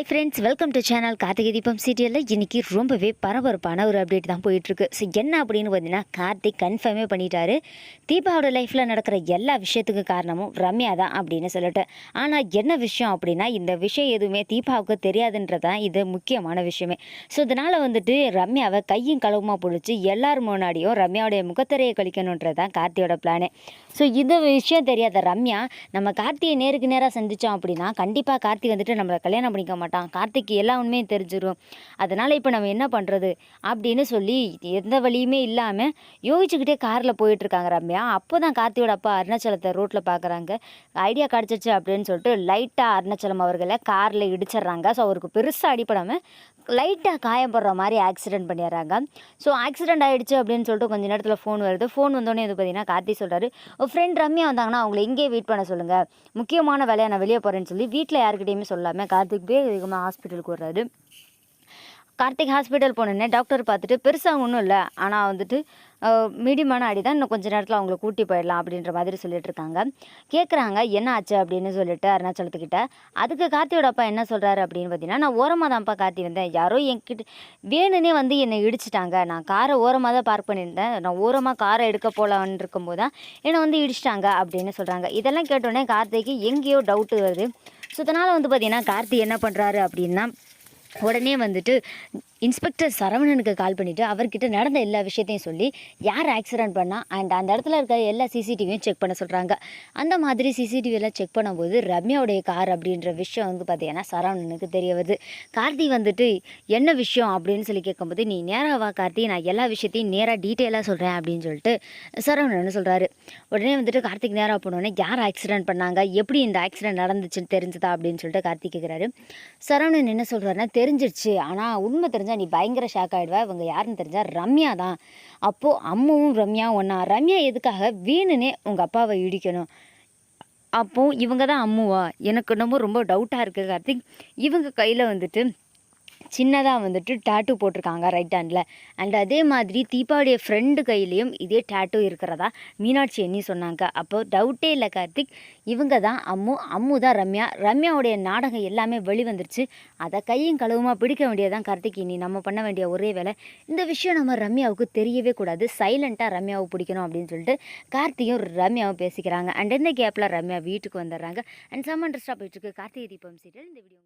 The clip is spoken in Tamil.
Hi friends welcome to channel Karthigai Deepam சீரியலில் இன்றைக்கி ரொம்பவே பரபரப்பான ஒரு அப்டேட் தான் போயிட்டுருக்கு. ஸோ என்ன அப்படின்னு பார்த்தீங்கன்னா கார்த்திக் கன்ஃபார்மே பண்ணிட்டாரு. தீபாவோட லைஃப்பில் நடக்கிற எல்லா விஷயத்துக்கு காரணமும் ரம்யா தான் அப்படின்னு சொல்லிட்டு. ஆனால் என்ன விஷயம் அப்படின்னா இந்த விஷயம் எதுவுமே தீபாவுக்கு தெரியாதுன்றது தான் இது முக்கியமான விஷயமே. ஸோ இதனால் வந்துட்டு ரம்யாவை கையும் களவுமா பிடிச்சி எல்லார் முன்னாடியும் ரம்யாவுடைய முகத்திரையை கழிக்கணுன்றது தான் கார்த்தியோட பிளானே ஸோ இந்த விஷயம் தெரியாத ரம்யா நம்ம கார்த்தியை நேருக்கு நேராக சந்தித்தோம் அப்படின்னா கண்டிப்பாக கார்த்தி வந்துட்டு நம்மளை கல்யாணம் பண்ணிக்க மாட்டோம் மாட்டான். கார்த்திக்கு எல்லா உண்மையும் தெரிஞ்சிடும் அதனால் இப்போ நம்ம என்ன பண்ணுறது அப்படின்னு சொல்லி எந்த வழியுமே இல்லாமல் யோகிச்சுக்கிட்டே காரில் போயிட்டுருக்காங்க ரம்யா. அப்போ தான் கார்த்தியோட அப்பா அருணாச்சலத்தை ரோட்டில் பார்க்குறாங்க ஐடியா கிடச்சிச்சு அப்படின்னு சொல்லிட்டு லைட்டாக அருணாச்சலம் அவர்களை காரில் இடிச்சிடுறாங்க. ஸோ அவருக்கு பெருசாக அடிப்படாமல் லைட்டாக காயப்படுற மாதிரி ஆக்சிடென்ட் பண்ணிடுறாங்க. ஸோ ஆக்சிடென்ட் ஆகிடுச்சு அப்படின்னு சொல்லிட்டு கொஞ்ச நேரத்தில் ஃபோன் வருது. ஃபோன் வந்தோடனே இது பார்த்தீங்கன்னா கார்த்தி சொல்கிறாரு ஃப்ரெண்ட் ரம்யா வந்தாங்கன்னா அவங்கள இங்கேயே வெயிட் பண்ண சொல்லுங்கள் முக்கியமான வேலையை நான் வெளியே போகிறேன்னு சொல்லி வீட்டில் யாருக்கிட்டையுமே சொல்லாமல் கார்த்திக் போய் வேகமாக ஹாஸ்பிட்டலுக்கு வர்றாரு. கார்த்திக் ஹாஸ்பிட்டல் போனோடனே டாக்டர் பார்த்துட்டு பெருசாக ஒன்றும் இல்லை. ஆனால் வந்துட்டு மீடியமான அடி தான் இன்னும் கொஞ்ச நேரத்தில் அவங்கள கூட்டி போயிடலாம் அப்படின்ற மாதிரி சொல்லிட்டு இருக்காங்க. கேட்குறாங்க என்ன ஆச்சு? அப்படின்னு சொல்லிட்டு அருணாச்சலத்துக்கிட்ட அதுக்கு கார்த்தியோட அப்பா என்ன சொல்கிறாரு அப்படின்னு பார்த்தீங்கன்னா நான் ஓரமாக தான்ப்பா கார்த்தி வந்தேன். யாரோ என்கிட்ட வேணுன்னே வந்து என்னை இடிச்சிட்டாங்க. நான் காரை ஓரமாக தான் பார்க் பண்ணியிருந்தேன். நான் ஓரமாக காரை எடுக்க போகலான்னு இருக்கும்போது தான் என்னை வந்து இடிச்சிட்டாங்க அப்படின்னு சொல்கிறாங்க இதெல்லாம் கேட்டோடனே கார்த்திக்கு எங்கேயோ டவுட்டு வருது. ஸோ இதனால் வந்து பார்த்தீங்கன்னா கார்த்தி என்ன பண்ணுறாரு அப்படின்னா உடனே வந்துட்டு இன்ஸ்பெக்டர் சரவணனுக்கு கால் பண்ணிவிட்டு அவர்கிட்ட நடந்த எல்லா விஷயத்தையும் சொல்லி யார் ஆக்சிடென்ட் பண்ணால் அண்ட் அந்த இடத்துல இருக்க எல்லா சிசிடிவியும் செக் பண்ண சொல்கிறாங்க அந்த மாதிரி சிசிடிவியெல்லாம் செக் பண்ணும்போது ரம்யாவுடைய கார் அப்படின்ற விஷயம் வந்து பார்த்தீங்கன்னா சரவணனுக்கு தெரிய வருது. கார்த்தி வந்துட்டு என்ன விஷயம்? அப்படின்னு சொல்லி கேட்கும்போது நீ நேராக வா கார்த்தி நான் எல்லா விஷயத்தையும் நேராக டீட்டெயிலாக சொல்கிறேன் அப்படின்னு சொல்லிட்டு சரவணன் சொல்கிறாரு உடனே வந்துட்டு கார்த்திக் நேராக போனோடனே யார் ஆக்சிடென்ட் பண்ணாங்க? எப்படி இந்த ஆக்சிடெண்ட் நடந்துச்சுன்னு தெரிஞ்சுதா? அப்படின்னு சொல்லிட்டு கார்த்திக் கேட்குறாரு சரவணன் என்ன சொல்கிறாருன்னா தெரிஞ்சிருச்சு. ஆனால் உண்மை தெரிஞ்சால் நீ பயங்கர ஷாக் ஆகிடுவா இவங்க யாருன்னு தெரிஞ்சால் ரம்யா தான். அப்போது அம்மாவும் ரம்யா ஒன்றா ரம்யா எதுக்காக? வேணுனே உங்கள் அப்பாவை இடிக்கணும். அப்போது இவங்க தான் அம்முவா. எனக்கு என்னமோ ரொம்ப டவுட்டாக இருக்குது கார்த்திக். இவங்க கையில் வந்துட்டு சின்னதாக வந்துட்டு டேட்டு போட்டிருக்காங்க ரைட் ஹேண்டில் அண்ட் அதே மாதிரி தீபாவுடைய ஃப்ரெண்டு கையிலையும் இதே டேட்டு இருக்கிறதா மீனாட்சி எண்ணி சொன்னாங்க. அப்போ டவுட்டே இல்லை கார்த்திக். இவங்க தான் அம்மு அம்மு தான் ரம்யா. ரம்யாவுடைய நாடகம் எல்லாமே வெளிவந்துருச்சு. அதை கையும் களவுமாக பிடிக்க வேண்டியதான் கார்த்திக். இனி நம்ம பண்ண வேண்டிய ஒரே வேலை இந்த விஷயம் நம்ம ரம்யாவுக்கு தெரியவே கூடாது. சைலண்ட்டாக ரம்யாவை பிடிக்கணும் அப்படின்னு சொல்லிட்டு கார்த்தியும் ரம்யாவும் பேசிக்கிறாங்க. அண்ட் இந்த கேப்பில் ரம்யா வீட்டுக்கு வந்துடுறாங்க. அண்ட் செம்ம இன்ட்ரெஸ்ட்டாக போயிட்டுருக்கு. கார்த்திகை தீபம் சீரியல் இந்த வீடியோ